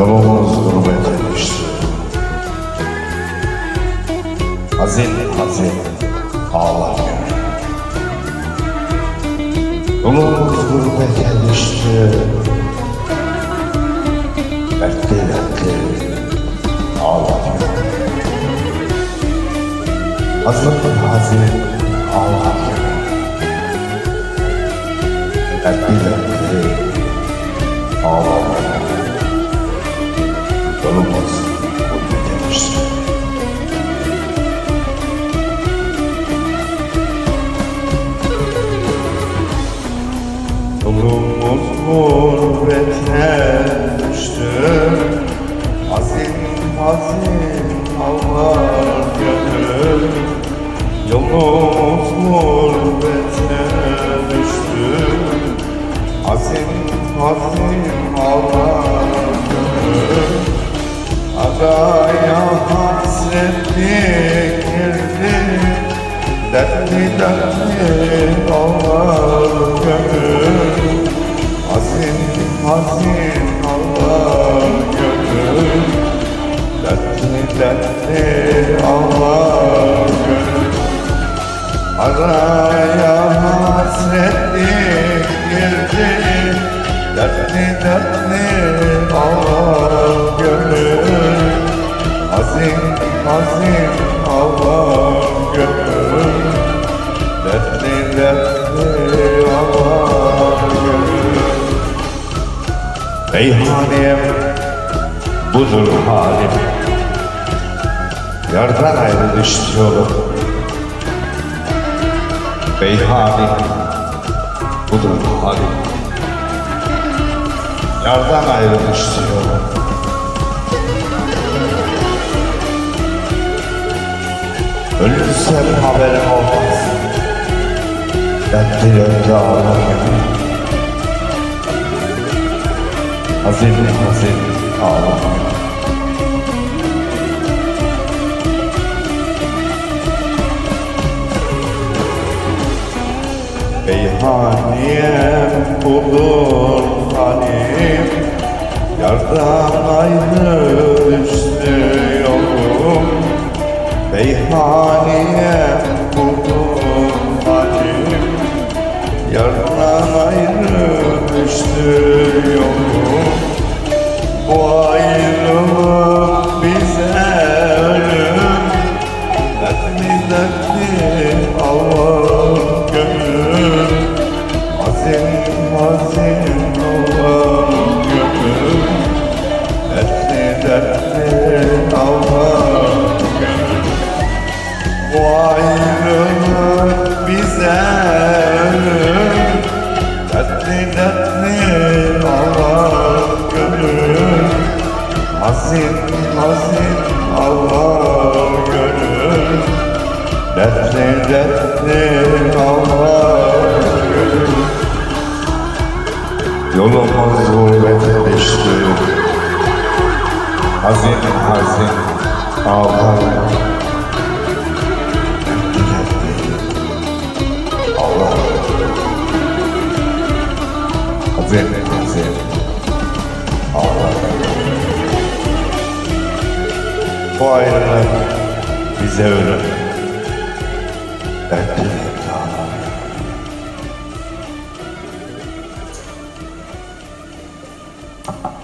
Yolumuz gurbete düştü Hazin hazin ağlar gönül. Yolumuz gurbete düştü Dertli dertli ağlar gönül. Hazin hazin ağlar gönül. Dertli dertli ağlar Yolumuz gurbete düştü Yolumuz gurbete düştü. Hazin hazin ağlar gönül Yolumuz gurbete düştü. Hazin hazin ağlar hasretli girdi Dertli dertli ağlar gönül. Hazin hazin ağlar gönül. Dertli dertli ağlar gönül. Araya hasretli girdi Dertli dertli Meyhaneyim budur halim Yardan ayrı düştü yolum Beyhani budur halim Yardan ayrı düştü yolum Ölürsem haberim olmaz. Dertli dertli ağlarım Hazin hazin ağlarım Meyhaniyem budur halim Yardan ayrı düştü yolum. Meyhaniyem budur halim Yardan ayrı yolum Allah gönül Hazin hazin Allah gönül Dertli dertli Allah gönül Bu ayrılık bize ölüm. Dertli dertli Allah gönül Hazin hazin Allah Dertli Allah Yolumuz gurbete düştü Hazin hazin ağlarım Allah Hazin hazin ağlarım Bu ayrılık bize ölüm Thank you.